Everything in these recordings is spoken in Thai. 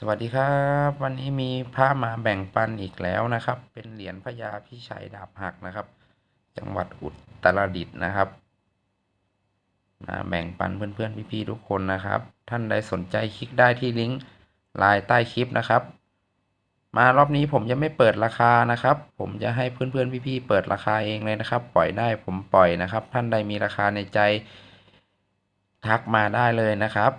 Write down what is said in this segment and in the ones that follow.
สวัสดีครับ วันนี้มีพระมาแบ่งปันอีกแล้วนะครับ เป็นเหรียญพญาพิชัยดาบหักนะครับ จังหวัดอุตรดิตถ์นะครับมาแบ่งปันเพื่อนๆพี่ๆทุกคนนะครับ ท่านใดสนใจคลิกได้ที่ลิงก์ไลน์ใต้คลิปนะครับ มารอบนี้ผมจะไม่เปิดราคานะครับ ผมจะให้เพื่อนๆพี่ๆเปิดราคาเองเลยนะครับ ปล่อยได้ผมปล่อยนะครับ ท่านใดมีราคาในใจ ทักมาได้เลยนะครับ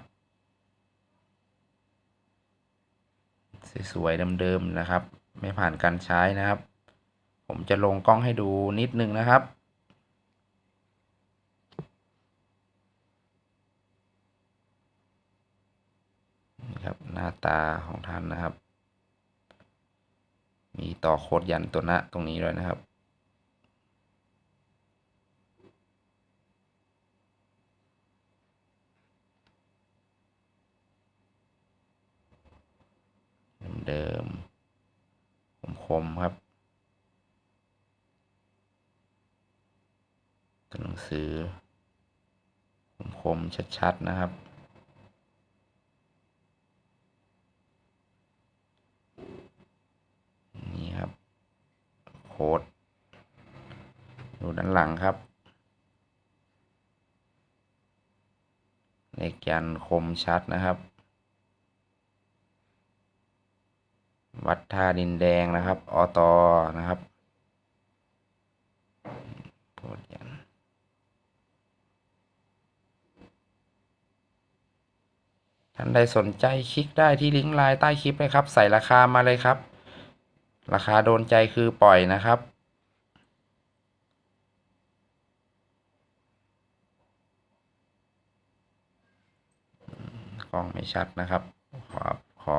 สวยๆเดิมๆนะครับ ไม่ผ่านการใช้นะครับ ผมจะลงกล้องให้ดูนิดนึงนะครับนี่ครับหน้าตาของท่านนะครับ มีต่อโคดยันตัวหน้าตรงนี้ด้วยนะครับ เดิมๆค มครับ ตัวหนังสือคมๆชัดๆนะครับนี่ครับโค้ดดูด้านหลังครับเลขยันคมชัดนะครับ วัดท่าดินแดงนะครับอตอนะครับโพดยันท่านใดสนใจคลิกได้ที่ลิงก์ไลน์ใต้คลิปเลยครับ ใส่ราคามาเลยครับ ราคาโดนใจคือปล่อยนะครับกล้องไม่ชัดนะครับ ขอขอ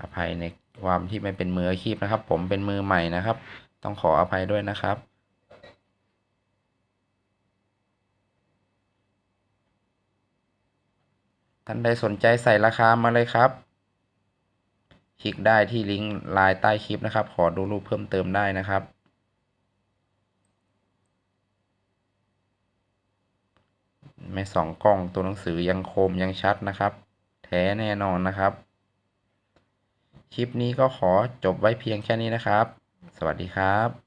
อภัยใน ความที่ไม่เป็นมืออาชีพนะครับ ผมเป็นมือใหม่นะครับ ต้องขออภัยด้วยนะครับ ท่านใดสนใจใส่ราคามาเลยครับ คลิกได้ที่ลิงก์ไลน์ใต้คลิปนะครับ ขอดูรูปเพิ่มเติมได้นะครับไม่สองกล้องตัวหนังสือยังคมยังชัดนะครับ แท้แน่นอนนะครับ คลิปนี้ก็ขอจบไว้เพียงแค่นี้นะครับ สวัสดีครับ